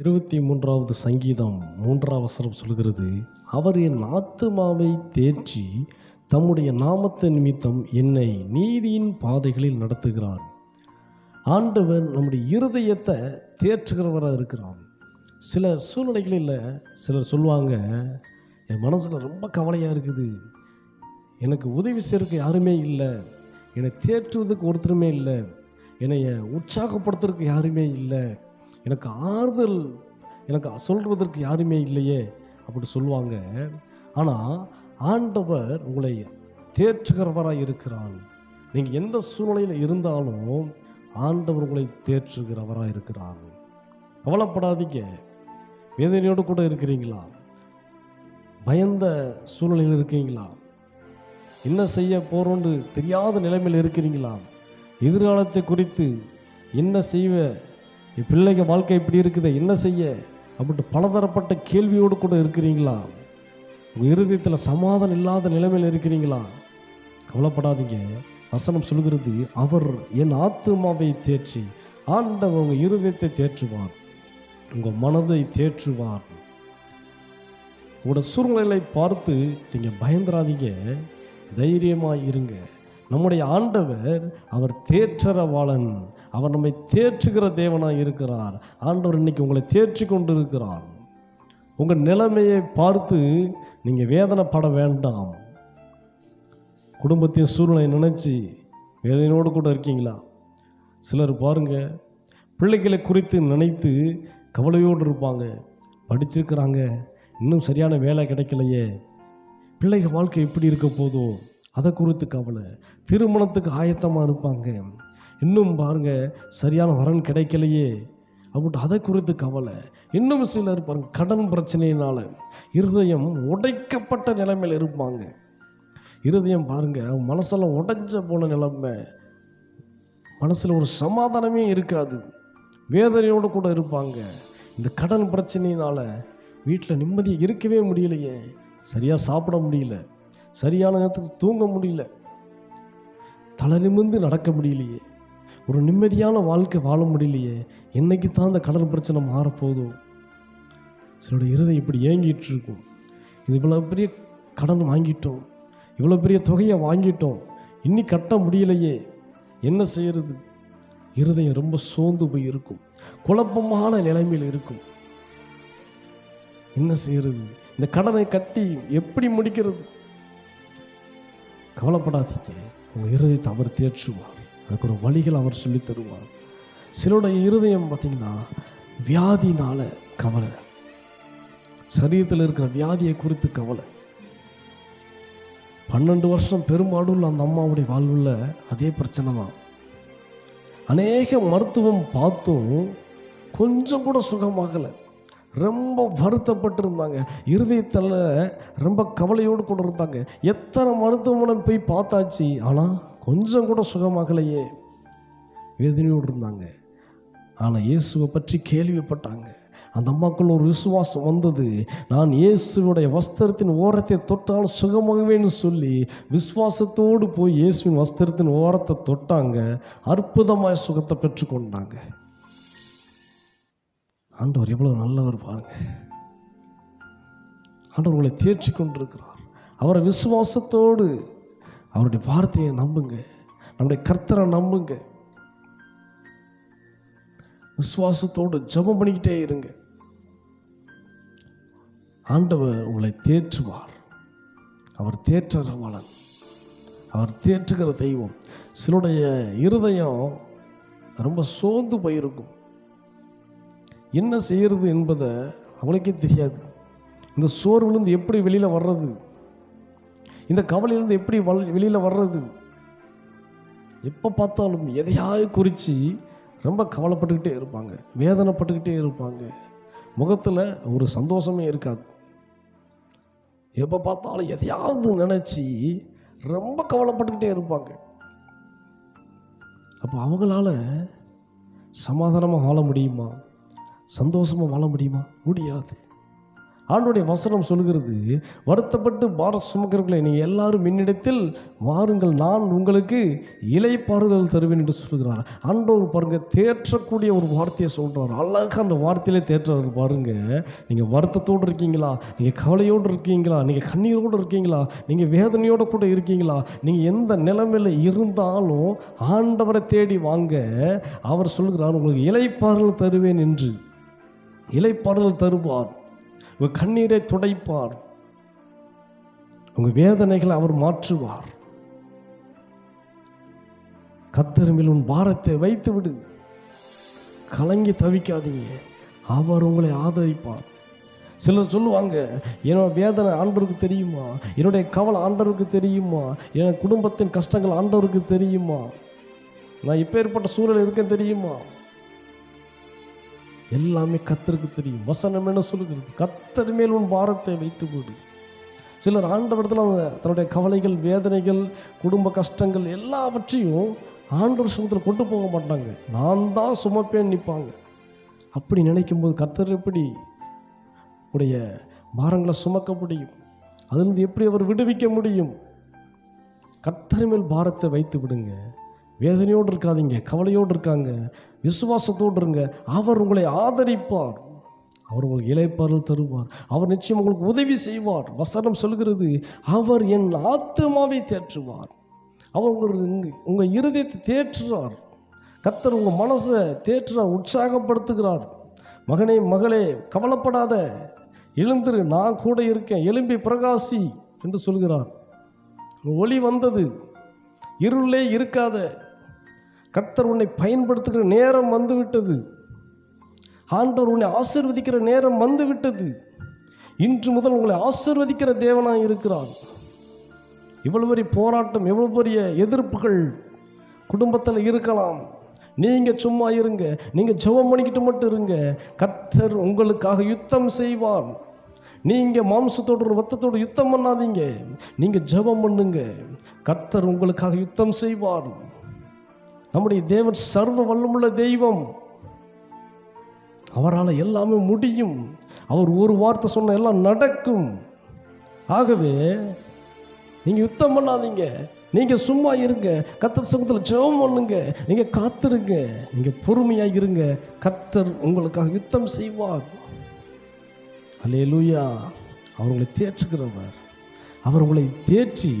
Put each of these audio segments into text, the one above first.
இருபத்தி மூன்றாவது சங்கீதம் மூன்றாம் வசனம் சொல்கிறது அவர் என் ஆத்துமாவை தேற்றி தம்முடைய நாமத்து நிமித்தம் என்னை நீதியின் பாதைகளில் நடத்துகிறார். ஆண்டவர் நம்முடைய இருதயத்தை தேற்றுகிறவராக இருக்கிறார். சில சூழ்நிலைகளில் சிலர் சொல்லுவாங்க என் மனசில் ரொம்ப கவலையாக இருக்குது. எனக்கு உதவி செய்யறதுக்கு யாருமே இல்லை. என்னை தேற்றுவதற்கு ஒருத்தருமே இல்லை. என்னை உற்சாகப்படுத்துறதுக்கு யாருமே இல்லை. எனக்கு ஆறுதல் எனக்கு சொல்கிறதற்கு யாருமே இல்லையே அப்படி சொல்லுவாங்க. ஆனால் ஆண்டவர் உங்களை தேற்றுகிறவராக இருக்கிறான் நீங்கள் எந்த சூழ்நிலையில் இருந்தாலும் ஆண்டவர் உங்களை தேற்றுகிறவராக இருக்கிறார். கவலைப்படாதீங்க. வேதனையோடு கூட இருக்கிறீங்களா? பயந்த சூழ்நிலையில் இருக்கீங்களா? என்ன செய்ய போகிறோன்னு தெரியாத நிலைமையில் இருக்கிறீங்களா? எதிர்காலத்தை குறித்து என்ன செய்வ என் பிள்ளைங்க வாழ்க்கை இப்படி இருக்குது என்ன செய்ய? அப்படின்ட்டு பலதரப்பட்ட கேள்வியோடு கூட இருக்கிறீங்களா? உங்கள் இருதயத்தில் சமாதானம் இல்லாத நிலைமையில் இருக்கிறீங்களா? கவலைப்படாதீங்க. வசனம் சொல்கிறது அவர் என் ஆத்துமாவை தேற்றி ஆண்டவர் உங்கள் இருதயத்தை தேற்றுவார். உங்கள் மனதை தேற்றுவார். உங்களோட சூழ்நிலை பார்த்து நீங்கள் பயந்துராதீங்க தைரியமாக இருங்க. நம்முடைய ஆண்டவர் அவர் தேற்றரவாளன். அவர் நம்மை தேற்றுகிற தேவனாக இருக்கிறார். ஆண்டவர் இன்னைக்கு உங்களை தேற்றி கொண்டு இருக்கிறார் உங்கள் நிலைமையை பார்த்து நீங்கள் வேதனைப்பட வேண்டாம். குடும்பத்தின் சூழ்நிலை நினச்சி வேதனையோடு கூட இருக்கீங்களா? சிலர் பாருங்கள் பிள்ளைகளை குறித்து நினைத்து கவலையோடு இருப்பாங்க. படிச்சிருக்கிறாங்க இன்னும் சரியான வேலை கிடைக்கலையே. பிள்ளைகள் வாழ்க்கை எப்படி இருக்க போதும் அதை குறித்து கவலை. திருமணத்துக்கு ஆயத்தமாக இருப்பாங்க. இன்னும் பாருங்க சரியான வரன் கிடைக்கலையே. அப்படின்ட்டு அதை குறித்து கவலை. இன்னும் சிலர் பாருங்க கடன் பிரச்சனையினால் இருதயம் உடைக்கப்பட்ட நிலைமையில் இருப்பாங்க. இருதயம் பாருங்கள் அவங்க மனசெல்லாம் உடைஞ்ச போன நிலைமை. மனசில் ஒரு சமாதானமே இருக்காது. வேதனையோடு கூட இருப்பாங்க. இந்த கடன் பிரச்சனையினால் வீட்டில் நிம்மதியாக இருக்கவே முடியலையே. சரியாக சாப்பிட முடியல. சரியான நேரத்துக்கு தூங்க முடியல. தலை நிமிர்ந்து நடக்க முடியலையே. ஒரு நிம்மதியான வாழ்க்கை வாழ முடியலையே. என்னைக்கு தான் அந்த கடன் பிரச்சனை மாறப்போதோ. சிலருடைய இருதயம் இப்படி ஏங்கிட்டு இருக்கும். இது இவ்வளோ பெரிய கடன் வாங்கிட்டோம். இவ்வளோ பெரிய தொகையை வாங்கிட்டோம். இன்னி கட்ட முடியலையே. என்ன செய்யறது? இருதயம் ரொம்ப சோர்ந்து போய் இருக்கும். குழப்பமான நிலைமையில் இருக்கும். என்ன செய்யறது? இந்த கடனை கட்டி எப்படி முடிக்கிறது? கவலைப்படாதீங்க. உங்கள் இருதயத்தை அவர் தேற்றுவார். அதுக்கு ஒரு வழிகள் அவர் சொல்லி தருவார். சிலருடைய இருதயம் பார்த்தீங்கன்னா வியாதினால கவலை. சரீரத்தில் இருக்கிற வியாதியை குறித்து கவலை. பன்னெண்டு வருஷம் பெரும்பாடுள்ள அந்த அம்மாவுடைய வாழ்வில் அதே பிரச்சனை தான். அநேக மருத்துவம் பார்த்தும் கொஞ்சம் கூட சுகமாகலை. ரொம்ப வருத்தப்பட்டிருந்தாங்க. இருதயத்தில் ரொம்ப கவலையோடு கூட இருந்தாங்க. எத்தனை மருத்துவமனை போய் பார்த்தாச்சு? ஆனால் கொஞ்சம் கூட சுகமாகலையே. வேதனையோடு இருந்தாங்க. ஆனால் இயேசுவை பற்றி கேள்விப்பட்டாங்க. அந்த அம்மாக்குள்ள ஒரு விசுவாசம் வந்தது. நான் இயேசுவோடைய வஸ்திரத்தின் ஓரத்தை தொட்டால் சுகமாகவேன்னு சொல்லி விசுவாசத்தோடு போய் இயேசுவின் வஸ்திரத்தின் ஓரத்தை தொட்டாங்க. அற்புதமாய் சுகத்தை பெற்றுக்கொண்டாங்க. ஆண்டவர் எவ்வளவு நல்லவர் பாருங்க. ஆண்டவர் உங்களை தேர்ச்சி கொண்டிருக்கிறார். அவரை விசுவாசத்தோடு அவருடைய வார்த்தையை நம்புங்க. நம்முடைய கர்த்தரை நம்புங்க. விசுவாசத்தோடு ஜெபம் பண்ணிக்கிட்டே இருங்க. ஆண்டவர் உங்களை தேற்றுவார். அவர் தேற்றரவாளன் அவர் தேற்றுகிற தெய்வம். சிலருடைய இருதயம் ரொம்ப சோர்ந்து போயிருக்கும். என்ன செய்கிறது என்பதை அவளுக்கே தெரியாது. இந்த சோர்வுலேருந்து எப்படி வெளியில் வர்றது? இந்த கவலையிலேருந்து எப்படி வல் வெளியில் வர்றது? எப்போ பார்த்தாலும் எதையாவது குறித்து ரொம்ப கவலைப்பட்டுக்கிட்டே இருப்பாங்க. வேதனைப்பட்டுக்கிட்டே இருப்பாங்க. முகத்தில் ஒரு சந்தோஷமே இருக்காது. எப்போ பார்த்தாலும் எதையாவது நினச்சி ரொம்ப கவலைப்பட்டுக்கிட்டே இருப்பாங்க. அப்போ அவங்களால சமாதானமாக வாழ முடியுமா? சந்தோஷமாக வாழ முடியுமா? முடியாது. ஆண்டுடைய வசனம் சொல்கிறது வருத்தப்பட்டு பார சுமக்கிறவர்களை நீங்கள் எல்லாரும் என்னிடத்தில் வாருங்கள். நான் உங்களுக்கு இலைப்பாறுதல் தருவேன் என்று சொல்கிறார் ஆண்டவர் பாருங்கள் தேற்றக்கூடிய ஒரு வார்த்தையை சொல்கிறார் அழகாக அந்த வார்த்தையிலே தேற்றுறாரு பாருங்கள் நீங்கள் வருத்தத்தோடு இருக்கீங்களா? நீங்கள் கவலையோடு இருக்கீங்களா? நீங்கள் கண்ணீரோடு இருக்கீங்களா? நீங்கள் வேதனையோடு கூட இருக்கீங்களா? நீங்கள் எந்த நிலைமையில் இருந்தாலும் ஆண்டவரை தேடி வாங்க. அவர் சொல்கிறார் உங்களுக்கு இலைப்பாறுதல் தருவேன் என்று. இலைப்பாறுதல் தருவார். உங்கள் கண்ணீரை துடைப்பார். உங்கள் வேதனைகளை அவர் மாற்றுவார். கத்தர் உன் பாரத்தை வைத்து விடு. கலங்கி தவிக்காதீங்க. அவர் உங்களை ஆதரிப்பார். சிலர் சொல்லுவாங்க என்னோட வேதனை ஆண்டவருக்கு தெரியுமா? என்னுடைய கவலை ஆண்டவருக்கு தெரியுமா? என் குடும்பத்தின் கஷ்டங்கள் ஆண்டவருக்கு தெரியுமா? நான் இப்பேற்பட்ட சூழல் இருக்கேன் தெரியுமா? எல்லாமே கத்தருக்கு தெரியும். வசனம் என்ன சொல்லுகிறது? கத்தர் மேல் உன் பாரத்தை வைத்து விடு சிலர் ஆண்டவரத்தில் அவங்க தன்னுடைய கவலைகள் வேதனைகள் குடும்ப கஷ்டங்கள் எல்லாவற்றையும் ஆண்டவர் சுமத்தில் கொண்டு போக மாட்டாங்க. நான் தான் சுமப்பேன் நிற்பாங்க. அப்படி நினைக்கும்போது கத்தர் எப்படி உடைய பாரங்களை சுமக்க முடியும்? அதிலிருந்து எப்படி அவர் விடுவிக்க முடியும்? கத்தர் மேல் பாரத்தை வைத்து விடுங்க வேதனையோடு இருக்காதீங்க கவலையோடு இருக்காங்க விசுவாசத்தோடு இருங்க. அவர் உங்களை ஆதரிப்பார். அவர் உங்களுக்கு இழைப்பார்கள் தருவார். அவர் நிச்சயம் உங்களுக்கு உதவி செய்வார். வசனம் சொல்கிறது அவர் என் ஆத்மாவை தேற்றுவார். அவர் உங்கள் உங்கள் இருதயத்தை தேற்றுறார் கத்தர் உங்கள் மனசை தேற்றுறார் உற்சாகப்படுத்துகிறார். மகனே மகளே கவலைப்படாத. எழுந்திரு நான் கூட இருக்கேன். எலும்பி பிரகாசி என்று சொல்கிறார். ஒளி வந்தது. இருளே இருக்காத. கர்த்தர் உன்னை பயன்படுத்துகிற நேரம் வந்துவிட்டது. ஆண்டவர் உன்னை ஆசீர்வதிக்கிற நேரம் வந்துவிட்டது. இன்று முதல் உங்களை ஆசிர்வதிக்கிற தேவனாக இருக்கிறார். இவ்வளவு பெரிய போராட்டம் எவ்வளவு பெரிய எதிர்ப்புகள் குடும்பத்தில் இருக்கலாம். நீங்கள் சும்மா இருங்க நீங்கள் ஜெபம் பண்ணிக்கிட்டு மட்டும் இருங்க. கர்த்தர் உங்களுக்காக யுத்தம் செய்வார். நீங்கள் மாம்சத்தோடு ரத்தத்தோடு யுத்தம் பண்ணாதீங்க. நீங்கள் ஜெபம் பண்ணுங்க. கர்த்தர் உங்களுக்காக யுத்தம் செய்வார். நம்முடைய தேவன் சர்வ வல்லமுள்ள தெய்வம். அவரால் எல்லாமே முடியும். அவர் ஒரு வார்த்தை சொன்ன எல்லாம் நடக்கும். ஆகவே நீங்கள் யுத்தம் பண்ணாதீங்க. நீங்கள் சும்மா இருங்க. கத்தர் சமூகத்தில் ஜெபம் பண்ணுங்க. நீங்கள் காத்திருங்க. நீங்கள் பொறுமையாக இருங்க. கத்தர் உங்களுக்காக யுத்தம் செய்வார். அல்லேலூயா லூயா அவங்களை தேற்றுகிறவர். அவர் உங்களை தேற்றி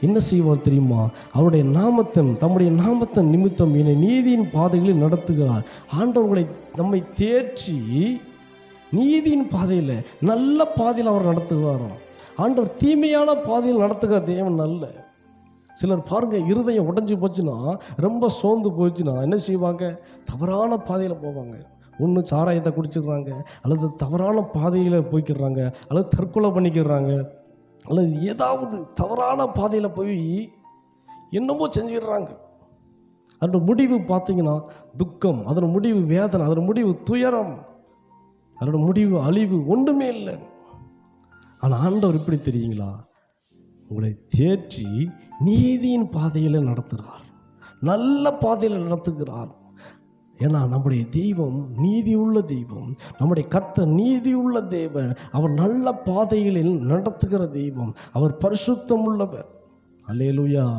என்ன செய்வார் தெரியுமா? அவருடைய நாமத்தம் தம்முடைய நாமத்தம் நிமித்தம் என்னை நீதியின் பாதைகளில் நடத்துகிறார். ஆண்டவர்களை நம்மை தேற்றி நீதியின் பாதையில் நல்ல பாதையில் அவர் நடத்துகிறாராம். ஆண்டவர் தீமையான பாதையில் நடத்துகிற தேவன் அல்ல. சிலர் பாருங்க இருதயம் உடஞ்சி போச்சுன்னா ரொம்ப சோர்ந்து போச்சுன்னா என்ன செய்வாங்க? தவறான பாதையில் போவாங்க. ஒன்று சாராயத்தை குடிச்சிடுறாங்க அல்லது தவறான பாதையில் போய்க்கிடுறாங்க அல்லது தற்கொலை பண்ணிக்கிறாங்க. அல்லது ஏதாவது தவறான பாதையில் போய் என்னமோ செஞ்சிடுறாங்க. அதோட முடிவு பார்த்தீங்கன்னா துக்கம் அதோட முடிவு வேதனை அதோட முடிவு துயரம் அதோட முடிவு அழிவு ஒன்றுமே இல்லை. ஆனால் ஆண்டவர் எப்படி தெரியுங்களா? உங்களை தேற்றி நீதியின் பாதையில் நடத்துகிறார். நல்ல பாதையில் நடத்துகிறார். ஏன்னா நம்முடைய தெய்வம் நீதி உள்ள தெய்வம். நம்முடைய கர்த்தர் நீதி உள்ள தெய்வம் அவர் நல்ல பாதைகளில் நடத்துகிற தெய்வம். அவர் பரிசுத்தம் உள்ளவர். அல்லேலூயா.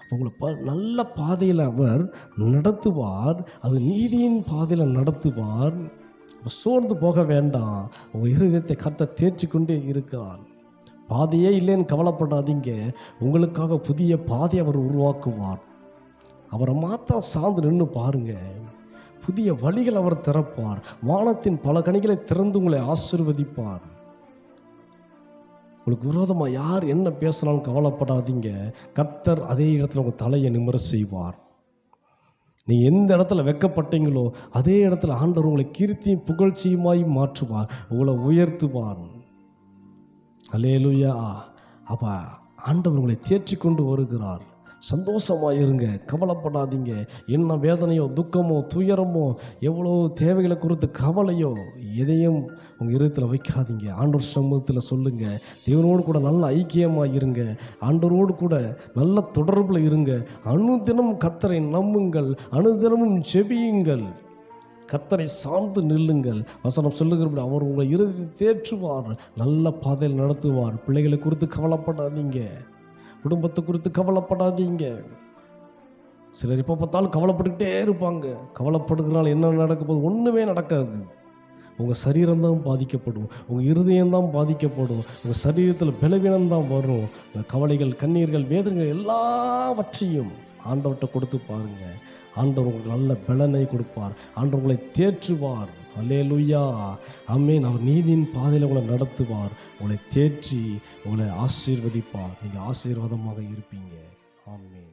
அப்போ உங்களை ப நல்ல பாதையில் அவர் நடத்துவார். அது நீதியின் பாதையில் நடத்துவார். சோர்ந்து போக வேண்டாம். உங்கள் இருதயத்தை கத்த தேர்ச்சி கொண்டே இருக்கிறார். பாதையே இல்லைன்னு கவலைப்படாதீங்க. உங்களுக்காக புதிய பாதை அவர் உருவாக்குவார். அவரை மாத்திரம் சார்ந்து நின்று பாருங்கள் புதிய வழிகள் அவர் திறப்பார். வானத்தின் பல கணிகளை திறந்து உங்களை ஆசிர்வதிப்பார். உங்களுக்கு விரோதமாக யார் என்ன பேசினாலும் கவலைப்படாதீங்க. கர்த்தர் அதே இடத்துல உங்கள் தலையை நிமிர செய்வார். நீ எந்த இடத்துல வெக்கப்பட்டீங்களோ அதே இடத்துல ஆண்டவர் உங்களை கீர்த்தியும் புகழ்ச்சியுமாய் மாற்றுவார். உங்களை உயர்த்துவார். அலேலுயா அப்போ ஆண்டவர் உங்களை தேற்றி கொண்டு வருகிறார். சந்தோஷமாக இருங்க கவலைப்படாதீங்க என்ன வேதனையோ துக்கமோ துயரமோ எவ்வளோ தேவைகளை குறித்து கவலையோ எதையும் உங்கள் இருதத்தில் வைக்காதீங்க. ஆண்டவர் சமூகத்தில் சொல்லுங்கள் தேவனோடு கூட நல்ல ஐக்கியமாக இருங்க. ஆண்டோரோடு கூட நல்ல தொடர்பில் இருங்க. அணுதினம் கத்தரை நம்புங்கள். அணுதினமும் செபியுங்கள் கத்தரை சார்ந்து நில்லுங்கள். வசனம் சொல்லுகிறபடி அவர் உங்களை இறுதி தேற்றுவார். நல்ல பாதையில் நடத்துவார். பிள்ளைகளை குறித்து கவலைப்படாதீங்க. குடும்பத்தை குறித்து கவலைப்படாதீங்க. சிலர் எப்போ பார்த்தாலும் கவலைப்பட்டுக்கிட்டே இருப்பாங்க. கவலைப்படுறதுனால என்ன நடக்க போகுது? ஒன்றுமே நடக்காது. உங்கள் சரீரம் தான் பாதிக்கப்படும். உங்கள் இருதயம் தான் பாதிக்கப்படும். உங்கள் சரீரத்தில் பலவீனம் தான் வரும். கவலைகள் கண்ணீர்கள் வேதனைகள் எல்லாவற்றையும் ஆண்டவர்கிட்ட கொடுத்து பாருங்கள் ஆண்டவர் உங்களுக்கு நல்ல பலனை கொடுப்பார். ஆண்டவர் உங்களை தேற்றுவார். லுய்யா அம்மேன் அவர் நீதியின் பாதையில் உங்களை நடத்துவார். உங்களை தேற்றி உங்களை ஆசீர்வதிப்பார். நீங்கள் ஆசீர்வாதமாக இருப்பீங்க. ஆமே